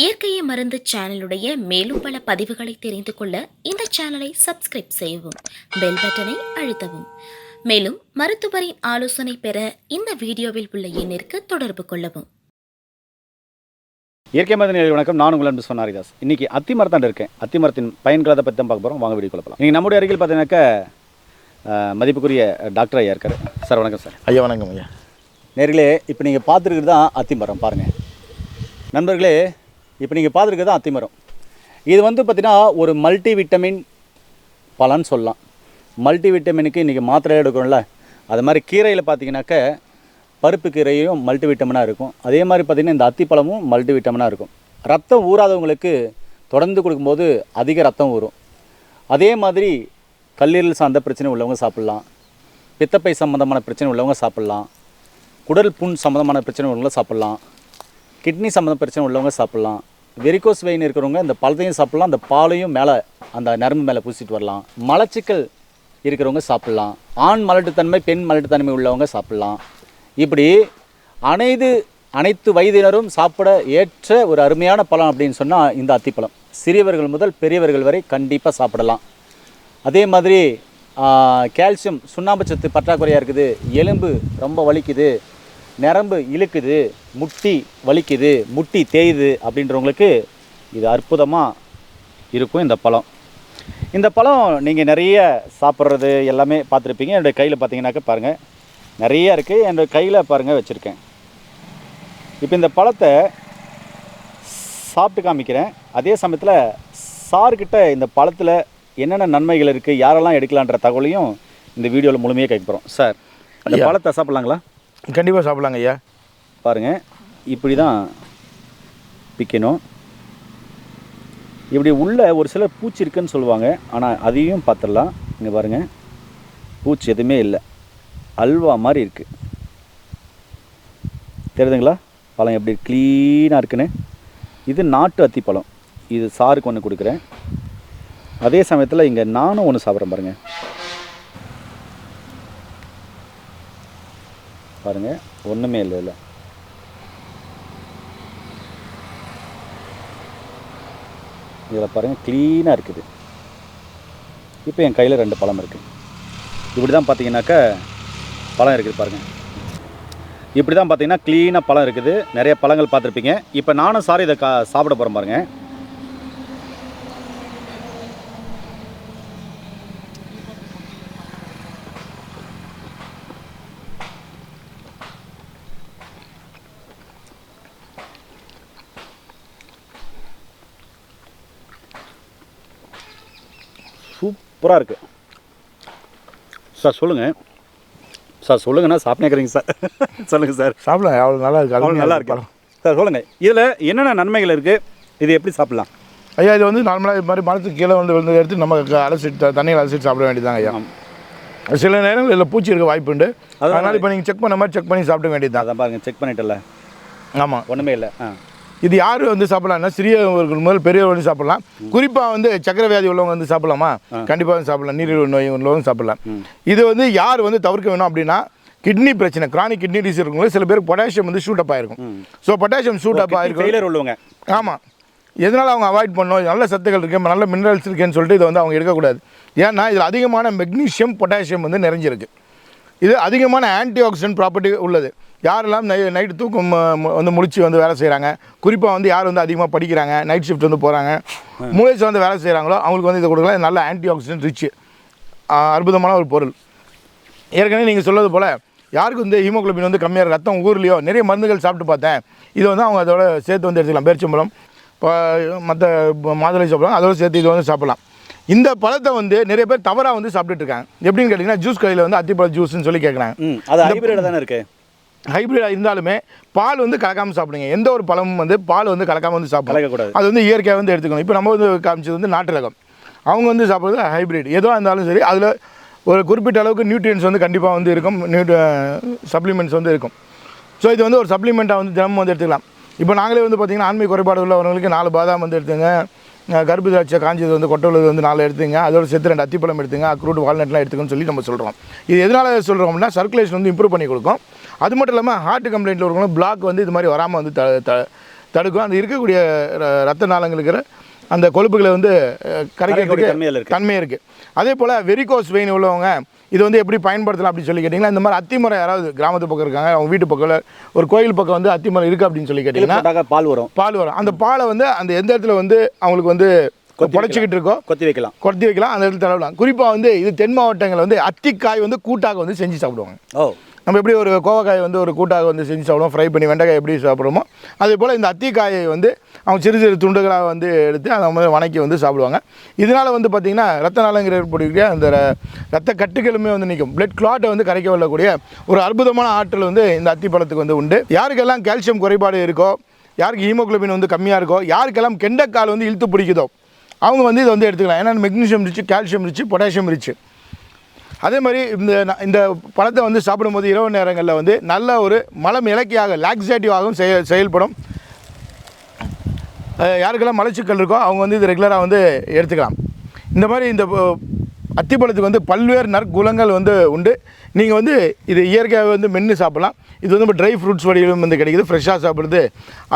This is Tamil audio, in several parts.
இயற்கையை மருந்து சேனலுடைய மேலும் பல பதிவுகளை தெரிந்து கொள்ள இந்த சேனலை சப்ஸ்கிரைப் செய்யவும் பெல் பட்டனை அழுத்தவும். மேலும் மருத்துவரின் ஆலோசனை பெற இந்த வீடியோவில் உள்ள எண்ணிற்கு தொடர்பு கொள்ளவும். இயற்கை மருந்து நேயர்களே வணக்கம். நான் உங்கள் அன்பு சொன்னாரிதாஸ் இன்னைக்கு அத்தி மரத்தாண்டு இருக்கேன். அத்தி மரத்தின் பயன்களை பற்றி தான் பார்க்க போகிறோம் வாங்க வீடியோ கொள்ளலாம் நீங்கள் நம்முடைய அருகில் பார்த்தீங்கன்னாக்கா மதிப்புக்குரிய டாக்டர் ஐயா இருக்காரு. சார் வணக்கம் சார். ஐயா வணக்கம் ஐயா. நேர்களே இப்போ நீங்கள் பார்த்துருக்குறது தான் அத்திமரம் பாருங்கள் நண்பர்களே இப்போ நீங்கள் பார்த்துருக்குறது தான் அத்திமரம் இது வந்து பார்த்திங்கன்னா ஒரு மல்டி விட்டமின் பலன் சொல்லலாம். மல்டி விட்டமினுக்கு இன்றைக்கி மாத்திரை எடுக்கிறோம்ல. அது மாதிரி கீரையில் பார்த்தீங்கன்னாக்க பருப்பு கீரையும் மல்டி விட்டமினாக இருக்கும். அதே மாதிரி பார்த்திங்கன்னா இந்த அத்திப்பழமும் மல்டி விட்டமினாக இருக்கும். ரத்தம் ஊறாதவங்களுக்கு தொடர்ந்து கொடுக்கும்போது அதிக ரத்தம் ஊறும். அதே மாதிரி கல்லீரல் சார்ந்த பிரச்சனை உள்ளவங்க சாப்பிட்லாம். பித்தப்பை சம்மந்தமான பிரச்சனை உள்ளவங்க சாப்பிட்லாம். குடல் புண் சம்மந்தமான பிரச்சனை உள்ளவங்க சாப்பிட்லாம். கிட்னி சம்மந்த பிரச்சனை உள்ளவங்க சாப்பிட்லாம். வெரிகோஸ் வெயின் இருக்கிறவங்க இந்த பழத்தையும் சாப்பிட்லாம் அந்த பாலையும் மேலே அந்த நரம்பு மேலே பூசிட்டு வரலாம். மலச்சிக்கல் இருக்கிறவங்க சாப்பிட்லாம். ஆண் மலட்டுத்தன்மை பெண் மலட்டுத்தன்மை உள்ளவங்க சாப்பிட்லாம். இப்படி அனைத்து அனைத்து வயதினரும் சாப்பிட ஏற்ற ஒரு அருமையான பழம் அப்படின்னு சொன்னால் இந்த அத்திப்பழம். சிறியவர்கள் முதல் பெரியவர்கள் வரை கண்டிப்பாக சாப்பிடலாம். அதே மாதிரி கால்சியம் சுண்ணாம்பு சத்து பற்றாக்குறையாக இருக்குது. எலும்பு ரொம்ப வலிக்குது. நரம்பு இழுக்குது முட்டி வலிக்குது முட்டி தேயுது அப்படின்றவங்களுக்கு இது அற்புதமாக இருக்கும் இந்த பழம். இந்த பழம் நீங்கள் நிறைய சாப்பிட்றது எல்லாமே பார்த்துருப்பீங்க. என்னுடைய கையில் பார்த்தீங்கன்னாக்க பாருங்கள் நிறைய இருக்குது என்னோடய கையில் பாருங்கள் வச்சுருக்கேன். இப்போ இந்த பழத்தை சாப்பிட்டு காமிக்கிறேன். அதே சமயத்தில் சார்கிட்ட இந்த பழத்தில் என்னென்ன நன்மைகள் இருக்குது யாரெல்லாம் எடுக்கலான்ற தகவலையும் இந்த வீடியோவில் முழுமையாக கேட்க போகிறோம் சார் இந்த. பழத்தை சாப்பிட்லாங்களா? கண்டிப்பாக சாப்பிட்லாங்க ஐயா. பாருங்கள் இப்படி தான் பிக்கணும். இப்படி உள்ள ஒரு சில பூச்சி இருக்குன்னு சொல்லுவாங்க ஆனால் அதையும் பார்த்துடலாம். இங்கே பாருங்கள் பூச்சி எதுவுமே இல்லை. அல்வா மாதிரி இருக்குது தெரியுதுங்களா? பழம் எப்படி க்ளீனாக இருக்குன்னு. இது நாட்டு அத்தி பழம். இது சாருக்கு ஒன்று கொடுக்குறேன். அதே சமயத்தில் இங்கே நானும் ஒன்று சாப்பிட்றேன் பாருங்கள் பாருங்கள் ஒன்றுமே இல்லை இல்லை இதில் பாருங்கள் க்ளீனாக இருக்குது. இப்போ என் கையில் ரெண்டு பழம் இருக்குது இப்படி தான் பார்த்தீங்கன்னாக்கா பழம் இருக்குது பாருங்கள் இப்படி தான் பார்த்தீங்கன்னா க்ளீனாக பழம் இருக்குது. நிறைய பழங்கள் பார்த்துருப்பீங்க. இப்போ நானும் சாரி இதை கா சாப்பிட போகிறேன் பாருங்கள் சூப்பராக இருக்குது சார் சொல்லுங்கள் சார் சொல்லுங்கண்ணா சாப்பிட்டேங்கிறீங்க சார். சொல்லுங்கள் சார். சாப்பிடலாம் அவ்வளோ நல்லா இருக்கு அவ்வளோ நல்லா இருக்கு சார் சொல்லுங்கள் இதில் என்னென்ன நன்மைகள் இருக்குது இது எப்படி சாப்பிட்லாம்? ஐயா இது வந்து நார்மலாக இது மாதிரி மரத்துக்கு கீழே வந்து விழுந்து எடுத்து நம்ம அலசிட்டு தண்ணியில் அலசிட்டு சாப்பிட வேண்டியதாங்க ஐயா. சில நேரங்கள் இதில் பூச்சி இருக்க வாய்ப்பு உண்டு. அதனால- இப்போ நீங்கள் செக் பண்ண மாதிரி செக் பண்ணி சாப்பிட வேண்டியதுதான். அதான் பாருங்கள் செக் பண்ணிட்டல ஆமாம் ஒன்றுமே இல்லை. ஆ. இது யார் வந்து சாப்பிடலாம்னா சிறியவர்கள் முதல் பெரியவர்கள் வந்து சாப்பிடலாம். குறிப்பாக வந்து சக்கரை வியாதி உள்ளவங்க வந்து சாப்பிடலாமா? கண்டிப்பாக வந்து சாப்பிடலாம். நீரிழிவு நோய் உள்ளவங்க சாப்பிடலாம் இது வந்து யார் வந்து தவிர்க்க வேணும் அப்படின்னா கிட்னி பிரச்சனை கிரானிக் கிட்னி டிசீஸ் இருக்கவங்க சில பேருக்கு பொட்டாசியம் வந்து ஷூட் அப் ஆயிருக்கும். ஸோ பொட்டாசியம் ஷூட் அப் ஆயிருக்கும். உள்ளவங்க. ஆமாம் எதனால் அவங்க அவாய்ட் பண்ணணும் நல்ல சத்துக்கள் இருக்கு நல்ல மினரல்ஸ் இருக்குன்னு சொல்லிட்டு இதை வந்து அவங்க எடுக்கக்கூடாது. ஏன்னா இதில் அதிகமான மெக்னீஷியம் பொட்டாசியம் வந்து நிறைஞ்சிருக்கு. இது அதிகமான ஆன்டி ஆக்சிடென்ட் ப்ராப்பர்ட்டி உள்ளது. யாரெல்லாம் நை நைட்டு தூக்கம் வந்து முடிச்சு வந்து வேலை செய்கிறாங்க குறிப்பாக வந்து யார் வந்து அதிகமாக படிக்கிறாங்க நைட் ஷிஃப்ட் வந்து போகிறாங்க மூளைச்சு வந்து வேலை செய்கிறாங்களோ அவங்களுக்கு வந்து இதை கொடுக்கலாம் நல்ல ஆன்டி ஆக்சிடென்ட் ரிச் அற்புதமான ஒரு பொருள். ஏற்கனவே நீங்கள் சொல்வது போல் யாருக்கு வந்து ஹீமோகுளோபின் வந்து கம்மியாக ரத்தம் ஊர்லையோ நிறைய மருந்துகள் சாப்பிட்டு பார்த்தேன். இது வந்து அவங்க அதோட சேர்த்து வந்து எடுத்துக்கலாம். பேரிச்சம்பழம் இப்போ மற்ற மாதுளை சாப்பிடலாம் அதோட சேர்த்து இது வந்து சாப்பிடலாம். இந்த பழத்தை வந்து நிறைய பேர் தவறாக வந்து சாப்பிட்டுட்டு இருக்காங்க. எப்படின்னு கேட்டிங்கன்னா ஜூஸ் கடையில் வந்து அத்திப்பழ ஜூஸ்னு சொல்லி கேட்குறாங்க அது ஹைபிரிட் தானே இருக்குது ஹைப்ரிடாக இருந்தாலுமே பால் வந்து கலக்காமல் சாப்பிடுங்க. எந்த ஒரு பழமும் வந்து பால் வந்து கலக்காமல் வந்து சாப்பிடலாம். கலக்கக்கூடாது. அது வந்து இயற்கையாக வந்து எடுத்துக்கணும். இப்போ நம்ம வந்து காமிச்சது வந்து நாட்டு ரகம். அவங்க வந்து சாப்பிட்றது ஹைப்ரிட் எதுவாக இருந்தாலும் சரி அதில் ஒரு குறிப்பிட்ட அளவுக்கு நியூட்ரியன்ஸ் வந்து கண்டிப்பாக வந்து இருக்கும். நியூட்ரி சப்ளிமெண்ட்ஸ் வந்து இருக்கும். ஸோ இது வந்து ஒரு சப்ளிமெண்ட்டாக வந்து தினமும் வந்து எடுத்துக்கலாம். இப்போ நாங்களே வந்து பார்த்திங்கன்னா ஆண்மை குறைபாடு உள்ளவங்களுக்கு நாலு பாதாம் வந்து எடுத்துங்க. கருப்பு திராட்சை காஞ்சது வந்து கொட்டை உள்ளது வந்து நாலு எடுத்துங்க. அதோட சேர்த்து ரெண்டு அத்திப்பழம் எடுத்துங்க. அக்ரூட் வால்நட்லாம் எடுத்துக்கன்னு சொல்லி நம்ம சொல்கிறோம் இது எதனால் சொல்கிறோம் அப்படின்னா சர்க்குலேஷன் வந்து இம்ப்ரூவ் பண்ணி கொடுக்கும். அது மட்டும் இல்லாமல் ஹார்ட் கம்ப்ளைண்ட்டில் இருக்கவங்களும் பிளாக் வந்து இது மாதிரி வராமல் வந்து த த- தடுக்கும். அந்த இருக்கக்கூடிய ர- ரத்த நாளங்களுக்கு இருக்கிற அந்த கொழுப்புகளை வந்து கரைக்கிறதுக்கு தன்மை இருக்குது அதே போல் வெரிகோஸ் வெயின் உள்ளவங்க இது வந்து எப்படி பயன்படுத்தலாம் அப்படின்னு சொல்லி கேட்டிங்கன்னா இந்த மாதிரி அத்திமரம் யாராவது கிராமத்து பக்கம் இருக்காங்க அவங்க வீட்டு பக்கம் ஒரு கோயில் பக்கம் வந்து அத்திமரம் இருக்குது அப்படின்னு சொல்லி கேட்டிங்கன்னா பால் வரும். பால் வரும். அந்த பாலை வந்து அந்த எந்த இடத்துல வந்து அவங்களுக்கு வந்து புடச்சிக்கிட்டு இருக்கோ கொத்தி வைக்கலாம். கொத்தி வைக்கலாம் அந்த இடத்துல தடவலாம். குறிப்பாக வந்து இது தென் மாவட்டங்களில் வந்து அத்திக்காய் வந்து கூட்டாக வந்து செஞ்சு சாப்பிடுவாங்க. ஓ. நம்ம எப்படி ஒரு கோவக்காயை வந்து ஒரு கூட்டாக வந்து செஞ்சு சாப்பிடுவோம்? ஃப்ரை பண்ணி வெண்டைக்காய் எப்படி சாப்பிடுவோமோ அதே போல் இந்த அத்திக்காயை வந்து அவங்க சிறு சிறு துண்டுகளாக வந்து எடுத்து அதை வந்து வணக்கி வந்து சாப்பிடுவாங்க. இதனால் வந்து பார்த்திங்கன்னா ரத்த நாளங்கிற ஏற்படக்கூடிய அந்த ரத்த கட்டுகளுமே வந்து நிற்கும் பிளட் கிளாட்டை வந்து கரைக்க வரக்கூடிய ஒரு அற்புதமான ஆற்றல் வந்து இந்த அத்தி பழத்துக்கு வந்து உண்டு. யாருக்கெல்லாம் கால்சியம் குறைபாடு இருக்கோ யாருக்கு ஹீமோகுளோபின் வந்து கம்மியாக இருக்கோ யாருக்கெல்லாம் கெண்டைக்கால் வந்து இழுத்து பிடிக்குதோ அவங்க வந்து இதை வந்து எடுத்துக்கலாம். ஏன்னா magnesium rich calcium rich potassium rich அதே மாதிரி இந்த இந்த பழத்தை வந்து சாப்பிடும்போது இரவு நேரங்களில் வந்து நல்ல ஒரு மலம் இலக்கியாக லாக்ஸேட்டிவாகவும் செய செயல்படும். யாருக்கெல்லாம் மலச்சிக்கல் இருக்கோ அவங்க வந்து இது ரெகுலராக வந்து எடுத்துக்கலாம். இந்த மாதிரி இந்த அத்திப்பழத்துக்கு வந்து பல்வேறு நற்குலங்கள் வந்து உண்டு. நீங்கள் வந்து இது இயற்கையாக வந்து மென்று சாப்பிட்லாம். இது வந்து ட்ரை ஃப்ரூட்ஸ் வடிவிலும் வந்து கிடைக்குது. ஃப்ரெஷ்ஷாக சாப்பிடுறது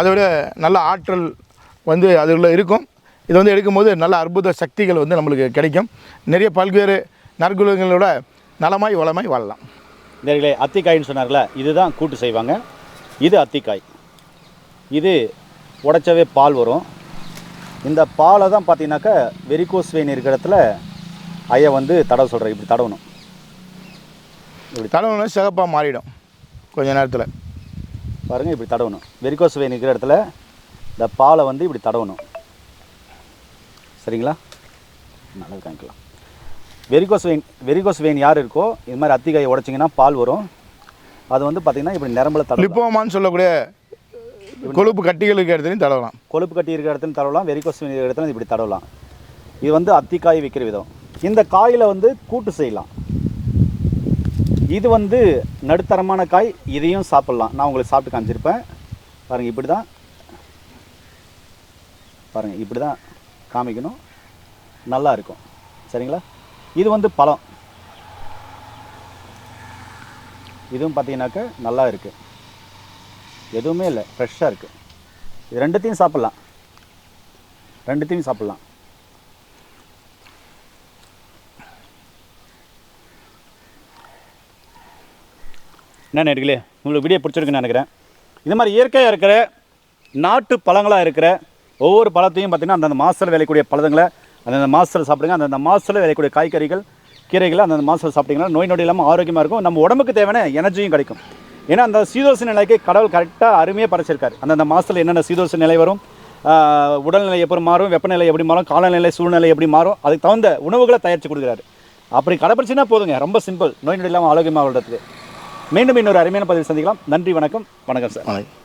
அதை விட நல்ல ஆற்றல் வந்து அதில் இருக்கும். இது வந்து எடுக்கும்போது நல்ல அற்புத சக்திகள் வந்து நம்மளுக்கு கிடைக்கும். நிறைய பல்வேறு நற்குணங்களோட நலமாய் வளமாய் வாழலாம். நேர்களே அத்திக்காய்ன்னு சொன்னார்ல இதுதான் கூட்டு செய்வாங்க. இது அத்திக்காய். இது உடைச்சவே பால் வரும். இந்த பாலை தான் பார்த்தீங்கன்னாக்கா வெரிகோஸ் வெயின் இருக்கிற இடத்துல ஐயா வந்து தடவை சொல்கிறேன் இப்படி தடவணும். இப்படி தலைவன சிகப்பாக மாறிடும் கொஞ்ச நேரத்தில். பாருங்கள் இப்படி தடவணும். வெரிகோஸ் வெயின் இருக்கிற இடத்துல இந்த பாலை வந்து இப்படி தடவணும். சரிங்களா? நல்லது காமிக்கலாம் வெரிகோஸ் வெயின் வெரிகோஸ் வெயின் யார் இருக்கோ இது மாதிரி அத்திக்காயை உடைச்சிங்கன்னா பால் வரும். அது வந்து பார்த்திங்கன்னா இப்படி நிரம்பல லிப்போமான்னு சொல்லக்கூடிய கொழுப்பு கட்டிகளுக்கு இடத்துலையும் தடவலாம். கொழுப்பு கட்டி இருக்கிற இடத்துல தடவலாம் வெரிகோஸ் வெயின் இருக்கிற இடத்துல இப்படி தடவலாம். இது வந்து அத்திக்காய் விற்கிற விதம். இந்த காயில் வந்து கூட்டு செய்யலாம். இது வந்து நடுத்தரமான காய் இதையும் சாப்பிட்லாம். நான் உங்களுக்கு சாப்பிட்டு காமிச்சிருப்பேன். பாருங்கள் இப்படி தான் பாருங்கள் இப்படி தான் காமிக்கணும். நல்லா இருக்கும். சரிங்களா? இது வந்து பழம். இதுவும் பார்த்தீங்கன்னாக்க நல்லா இருக்குது எதுவுமே இல்லை ஃப்ரெஷ்ஷாக இருக்குது இது ரெண்டுத்தையும் சாப்பிட்லாம். ரெண்டுத்தையும் சாப்பிட்லாம். என்ன நேர்களே உங்களுக்கு வீடியோ பிடிச்சிருக்குன்னு நினைக்கிறேன். இது மாதிரி இயற்கையாக இருக்கிற நாட்டு பழங்களாக இருக்கிற ஒவ்வொரு பழத்தையும் பார்த்திங்கன்னா அந்தந்த மாதத்தில் விளையக்கூடிய பழங்களை அந்தந்த மாதத்தில் சாப்பிடுங்க அந்தந்த மாதத்தில் விளையக்கூடிய காய்கறிகள் கீரைகளை அந்தந்த மாதத்தில் சாப்பிட்டீங்கன்னா நோய் நொடி இல்லாமல் ஆரோக்கியமாக இருக்கும். நம்ம உடம்புக்கு தேவையான எனர்ஜியும் கிடைக்கும். ஏன்னா அந்த சீதோஷ நிலைக்கு கடவுள் கரெக்டாக அருமையாக படைச்சிருக்காரு. அந்தந்த மாதத்தில் என்னென்ன சீதோஷ நிலை வரும்? உடல்நிலை எப்படி மாறும்? வெப்பநிலை எப்படி மாறும்? காலநிலை சூழ்நிலை எப்படி மாறும்? அதுக்கு தகுந்த உணவுகளை தயாரித்து கொடுக்குறாரு. அப்படி கடைப்பிடிச்சின்னா போதுங்க. ரொம்ப சிம்பிள் நோய் நொடி இல்லாமல் ஆரோக்கியமாக வாழ்றதுக்கு. மீண்டும் இன்னொரு அருமையான பதிவு சந்திக்கலாம். நன்றி வணக்கம். வணக்கம் சார். வணக்கம்.